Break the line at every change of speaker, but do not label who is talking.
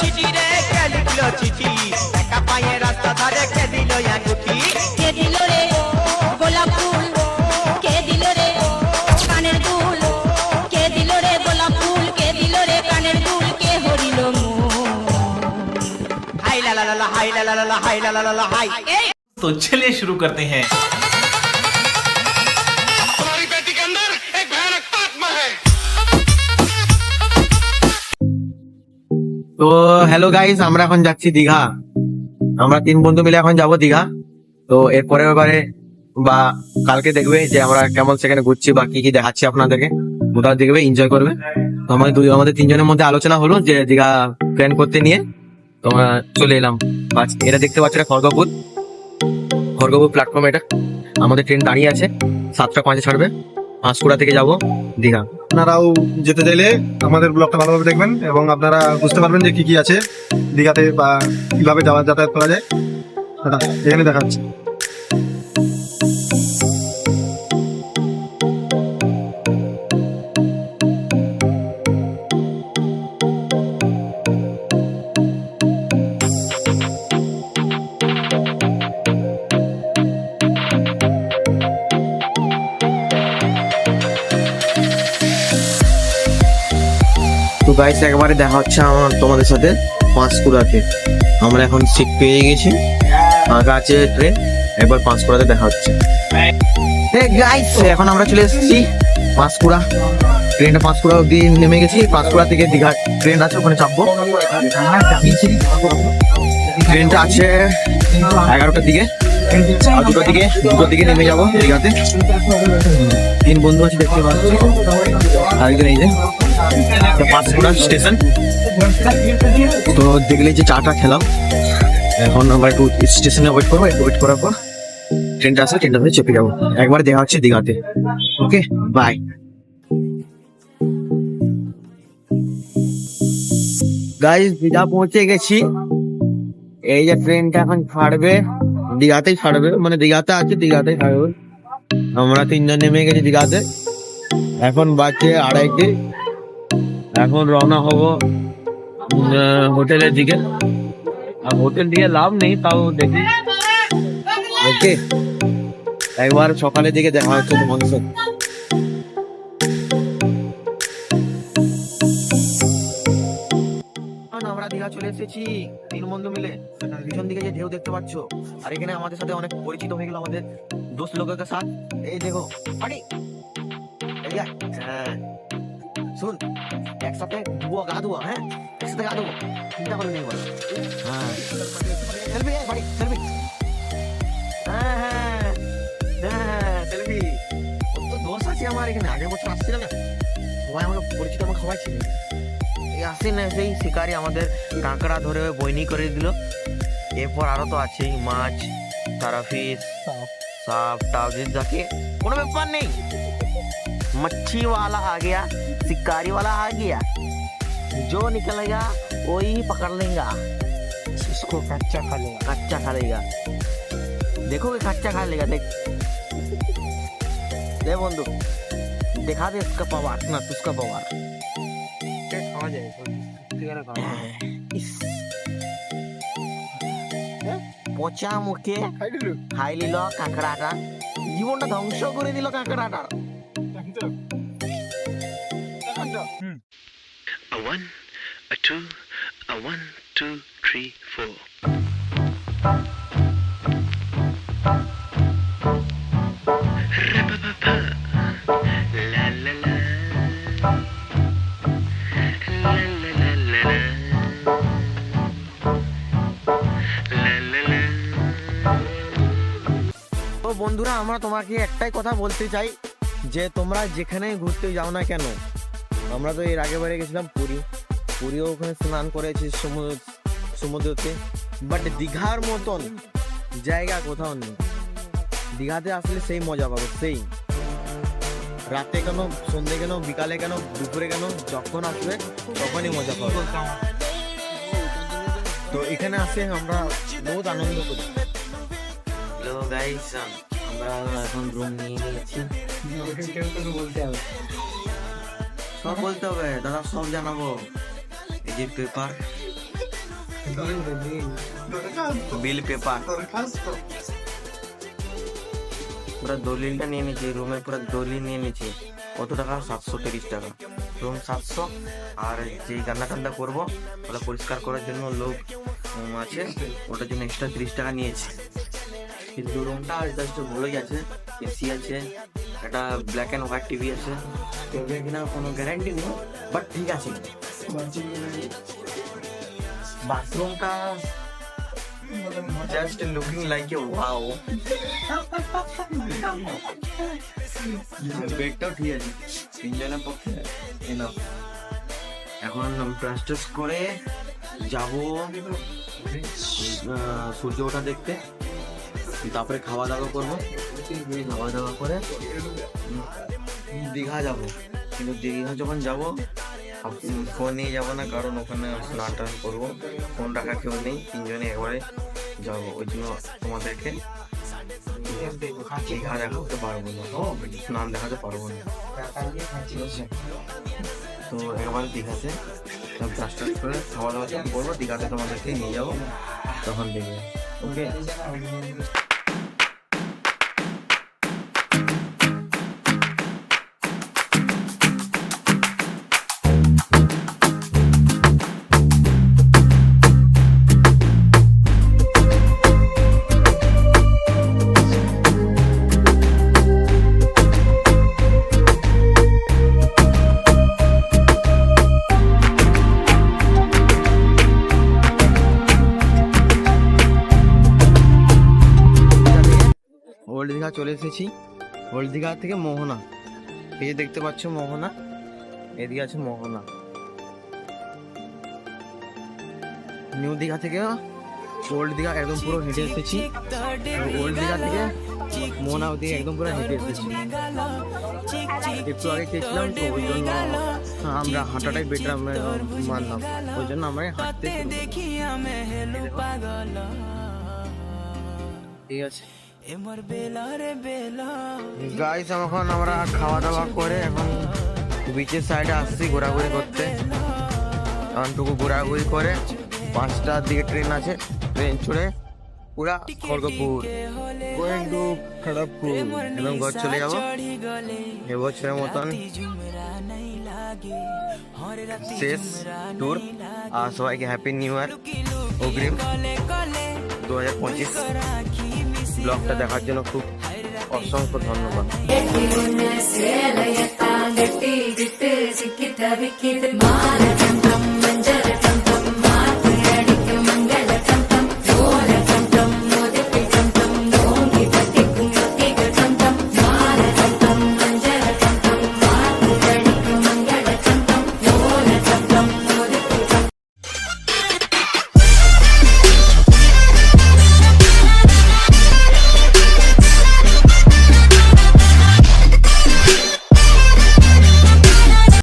চিঠি রে কে লিখলো চিঠি একা পায়ে রাস্তা ধারে কে দিল আঙ্গুঠি
কে দিল রে গোলাপ ফুল কে দিল রে কানের দুল কে দিল রে গোলাপ ফুল কে দিল রে কানের দুল কে হরিল মন
হাই লা লা লা লা হাই লা লা লা লা হাই লা লা লা লা হাই এই
तो चलिए शुरू करते हैं
তো হ্যালো গাইস আমরা এখন যাচ্ছি দীঘা। আমরা তিন বন্ধু মিলে এখন যাব দীঘা। তো এর পরের এবারে বা কালকে দেখবে যে আমরা কেমন সেখানে ঘুরছি বা কি কি দেখাচ্ছি আপনাদেরকে। ওটাও দেখবে এনজয় করবে। তো আমাদের দুই, আমাদের তিনজনের মধ্যে আলোচনা হলো যে দীঘা প্ল্যান করতে নিয়ে। তো আমরা চলে এলাম। এটা দেখতে পাচ্ছ এটা খড়গপুর। খড়গপুর প্ল্যাটফর্ম এটা। আমাদের ট্রেন দাঁড়িয়ে আছে। সাতটা পাঁচে ছাড়বে। পাঁশকুড়া থেকে যাব, দীঘা।
আপনারাও যেতে চাইলে আমাদের ব্লগটা ভালোভাবে দেখবেন এবং আপনারা বুঝতে পারবেন যে কি কি আছে দীঘাতে বা কীভাবে যাওয়া যাতায়াত করা যায়। এখানে দেখাচ্ছি
তো গাইস একবারে দেখা হচ্ছে আমার তোমাদের সাথে পাঁশকুড়াতে। আমরা এখন সিট পেয়ে গেছি। ফাঁকা আছে ট্রেন একবার পাঁশকুড়াতে দেখা হচ্ছে। গাইস এখন আমরা চলে এসেছি পাঁশকুড়া। ট্রেনটা পাঁশকুড়া অব্দি নেমে গেছি। পাঁশকুড়া থেকে দীঘা ট্রেন আছে, ওখানে চাপবো। ট্রেনটা আছে এগারোটার দিকে। দুটোর দিকে দুটোর দিকে নেমে যাব দীঘাতে। তিন বন্ধু আছে দেখতে পাচ্ছি। আরেকজন এই যে। পাঁশকুড়া স্টেশন। তো দেখলে যে চাটা খেলাম। এখন আমরা একটু স্টেশনে ওয়েট করব, একটু ওয়েট করার পর ট্রেনটা আসলে ট্রেনটা ধরে চেপে যাব। একবার দেখা হচ্ছে দীঘাতে। ওকে বাই গাইস দীঘা পৌঁছে গেছি। এই যে ট্রেনটা এখন ছাড়বে, দীঘাতেই ছাড়বে। মানে দীঘাতে আছে, দীঘাতেই ছাড়বে। আমরা তিনজন নেমে গেছি দীঘাতে। এখন বাজছে আড়াইটে। এখন রওনা হব হোটেলের দিকে। আর হোটেল দিয়ে লাভ নেই, তাও দেখি। ওকে। একবার সকালের দিকে দেখা হচ্ছে তোমাদের সাথে। দীঘা চলে এসেছি তিন বন্ধু মিলে পিছন দিকে যে ঢেউ দেখতে পাচ্ছ। আর এখানে আমাদের সাথে অনেক পরিচিত হয়ে গেল আমাদের দোস্ত লোকের সাথ। এই দেখো হ্যাঁ। শুন একসাথে ধুবো গা ধুবো হ্যাঁ? একসাথে গা ধুবো চিন্তা করে নেই বলো হ্যাঁ। সেলফি বাড়ি সেলফি। হ্যাঁ হ্যাঁ হ্যাঁ সেলফি। তো দোষ আছে আমার এখানে? আগের বছর আসছিল না? সবাই আমাকে পরিচিত আমার সবাই ছিল এই আসে না সেই শিকারি আমাদের কাঁকড়া ধরে বইনি করে দিল। এরপর আরও তো আছেই মাছ তারা ফিস সাপ টাপ যাকে কোনো ব্যাপার নেই। मच्छी वाला आ गया शिकारी वाला आ गया जो निकलेगा वही पकड़ लेगा
उसको कच्चा खा लेगा
कच्चा खा लेगा देखोगे कच्चा खा लेगा देख दे बंधु दिखा दे इसका पवार ना उसका पवार
খাওয়া যায়
ইস। পচা মুখে
খাই দিলু
খাই নিল কাঁকড়াটা জীবনটা ধ্বংস করে দিল কাঁকড়াটা ছিল বন্ধুরা আমরা তোমাকে একটাই কথা বলতে চাই যে তোমরা যেখানেই ঘুরতে যাও না কেন আমরা তো এর আগে বারে গেছিলাম পুরী। পুরীও ওখানে স্নান করেছি সমুদ্র সমুদ্রতে। বাট দীঘার মতন জায়গা কোথাও নেই। দীঘাতে আসলে সেই মজা পাবো সেই। রাতে কেন সন্ধে কেন বিকালে কেন দুপুরে কেন যখন আসবে তখনই মজা পাবো। তো এখানে আসে আমরা বহুত আনন্দ করি। হ্যালো গাইস আমরা এখন রুম নিয়ে নিয়েছি। সব বলতে হবে, দাদা সব জানাব। এই যে পেপার বিল পেপার পুরো দলিলটা নিয়ে নিয়েছি রুমে পুরো দলিল নিয়ে নিয়েছি। কত টাকা? সাতশো তিরিশ টাকা। রুম সাতশো। আর যে রান্না টান্না করব, ওটা পরিষ্কার করার জন্য লোক আছে। ওটার জন্য এক্সট্রা তিরিশ টাকা নিয়েছে। কিন্তু রুমটা জাস্ট ভালোই আছে এসি আছে, একটা ব্ল্যাক অ্যান্ড হোয়াইট টিভি আছে। টিভি কিনা কোনো গ্যারান্টি নেই বাট ঠিক আছে। বাথরুমটা just looking like a wow বেডটাও ঠিক আছে তিনজনের পক্ষে enough। এখন ব্রাশ করে যাব সূর্য ওঠা দেখতে। তারপরে খাওয়া দাওয়া করব। খাওয়া দাওয়া করে দীঘা যাব। কিন্তু দীঘা যখন যাব ফোন নিয়ে যাব না, কারণ ওখানে স্নান টান করব। ফোন রাখা কেউ নেই, তিনজনে একবারে যাব। ওই জন্য তোমাদেরকে দীঘা দেখাতে পারব না। স্নান দেখাতে পারব না। তো একবার দীঘাতে ব্রাশ টাশ করে খাওয়া দাওয়া করব, দীঘাতে তোমাদেরকে নিয়ে যাব। তখন দেখবে। ওকে চলে এসেছি ওল্ড দীঘা থেকে মোহনা। এই যে দেখতে পাচ্ছ মোহনা, এদিকে আছে মোহনা। নিউ দীঘা থেকে ওল্ড দীঘা একদম পুরো হেঁটে এসেছি। ওল্ড দীঘা থেকে মোহনা ওদিকে একদম পুরো হেঁটে এসেছি। একটু আগে খেয়েছিলাম তো, ওই জন্য আমরা হাঁটাটাই বেটার আমরা মানলাম। ওই জন্য আমরা হাঁটতে। ঠিক আছে। গাইস এখন আমরা খাওয়া দাওয়া করে এখন বিচের সাইডে আসছি ঘোরাঘুরি করতে। এখন টুকু ঘোরাঘুরি করে পাঁচটার দিকে ট্রেন আছে ট্রেন চড়ে পুরা খড়গপুর গোয়িং টু খড়গপুর এবং ঘর চলে যাব। এবছরের মতন শেষ ট্যুর আর সবাইকে হ্যাপি নিউ ইয়ার অগ্রিম। দু হাজার পঁচিশ। ব্লগটা দেখার জন্য খুব অসংখ্য ধন্যবাদ।
মারা